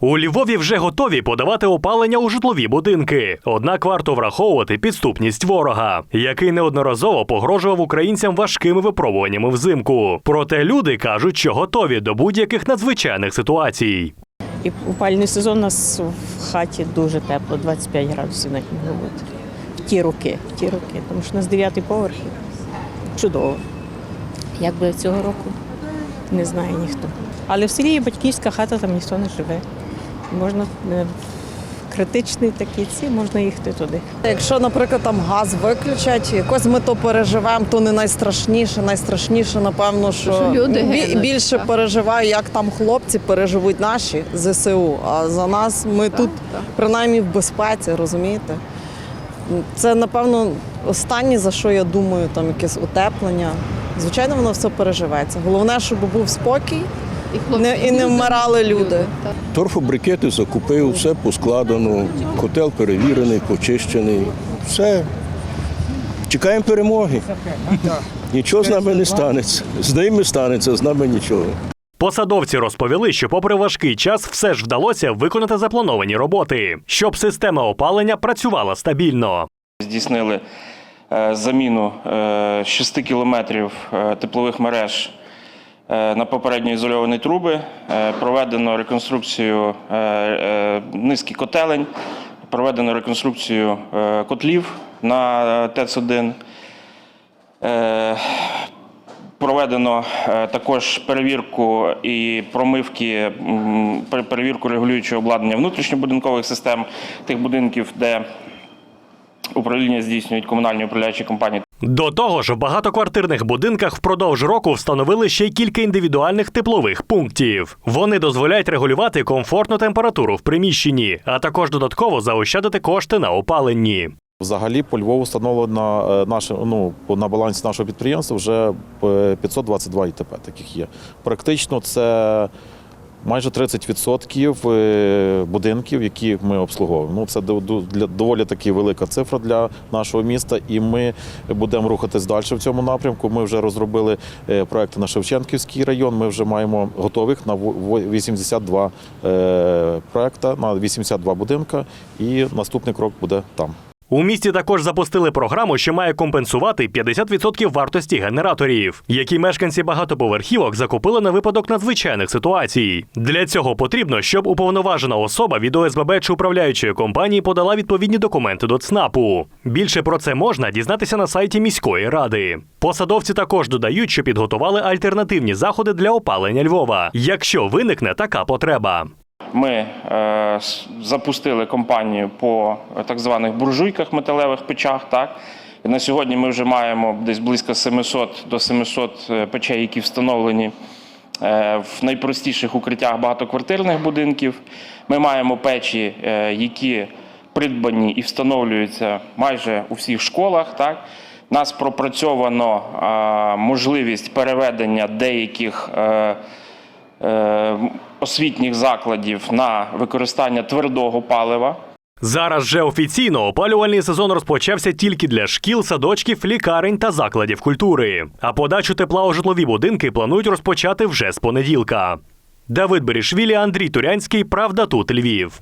У Львові вже готові подавати опалення у житлові будинки. Однак варто враховувати підступність ворога, який неодноразово погрожував українцям важкими випробуваннями взимку. Проте люди кажуть, що готові до будь-яких надзвичайних ситуацій. І упальний сезон у нас в хаті дуже тепло, 25 градусів навіть бути. В ті роки, в ті роки, тому що у нас 9 поверх. Чудово. Як би цього року, не знає ніхто. Але в селі є батьківська хата, там ніхто не живе. Можна е, критичний такі ці, можна їхати туди. Якщо, наприклад, там газ виключать, якось ми то переживемо, то не найстрашніше. Найстрашніше, напевно, що, Що люди бі- гинуть, більше так. переживаю, як там хлопці переживуть наші ЗСУ. А за нас ми тут принаймні в безпеці, розумієте? Це, напевно, останнє, за що я думаю, там якесь утеплення. Звичайно, воно все переживеться. Головне, щоб був спокій І, хлопці, не, і не вмирали люди. Торфобрикети закупив, все поскладено, котел перевірений, почищений. Все. Чекаємо перемоги. Нічого з нами не станеться. З ними станеться, з нами нічого. Посадовці розповіли, що, попри важкий час, все ж вдалося виконати заплановані роботи, щоб система опалення працювала стабільно. Здійснили е, заміну е, 6 кілометрів е, теплових мереж е, на попередньо ізольовані труби. Е, Проведено реконструкцію е, е, низки котелень, проведено реконструкцію е, котлів на е, ТЕЦ-1. Е, Проведено е, також перевірку і промивки, перевірку регулюючого обладнання внутрішньобудинкових систем тих будинків, де управління здійснюють комунальні управляючі компанії. До того ж, в багатоквартирних будинках впродовж року встановили ще кілька індивідуальних теплових пунктів. Вони дозволяють регулювати комфортну температуру в приміщенні, а також додатково заощадити кошти на опаленні. Взагалі по Львову встановлено е, наше, ну, на балансі нашого підприємства вже е, 522 ІТП таких є. Практично це майже 30% е, будинків, які ми обслуговуємо. Ну, це доволі таки велика цифра для нашого міста, і ми будемо рухатись далі в цьому напрямку. Ми вже розробили е, проекти на Шевченківський район. Ми вже маємо готових на во- во- 82 е, проекта, на 82 будинка, і наступний крок буде там. У місті також запустили програму, що має компенсувати 50% вартості генераторів, які мешканці багатоповерхівок закупили на випадок надзвичайних ситуацій. Для цього потрібно, щоб уповноважена особа від ОСББ чи управляючої компанії подала відповідні документи до ЦНАПу. Більше про це можна дізнатися на сайті міської ради. Посадовці також додають, що підготували альтернативні заходи для опалення Львова, якщо виникне така потреба. Ми е, запустили кампанію по так званих буржуйках металевих печах. Так? На сьогодні ми вже маємо десь близько 700 до 700 е, печей, які встановлені е, в найпростіших укриттях багатоквартирних будинків. Ми маємо печі, які придбані і встановлюються майже у всіх школах. Так? Нас пропрацьовано можливість переведення деяких. Е, освітніх закладів на використання твердого палива. Зараз же офіційно опалювальний сезон розпочався тільки для шкіл, садочків, лікарень та закладів культури. А подачу тепла у житлові будинки планують розпочати вже з понеділка. Давид Берішвілі, Андрій Турянський. Правда тут Львів.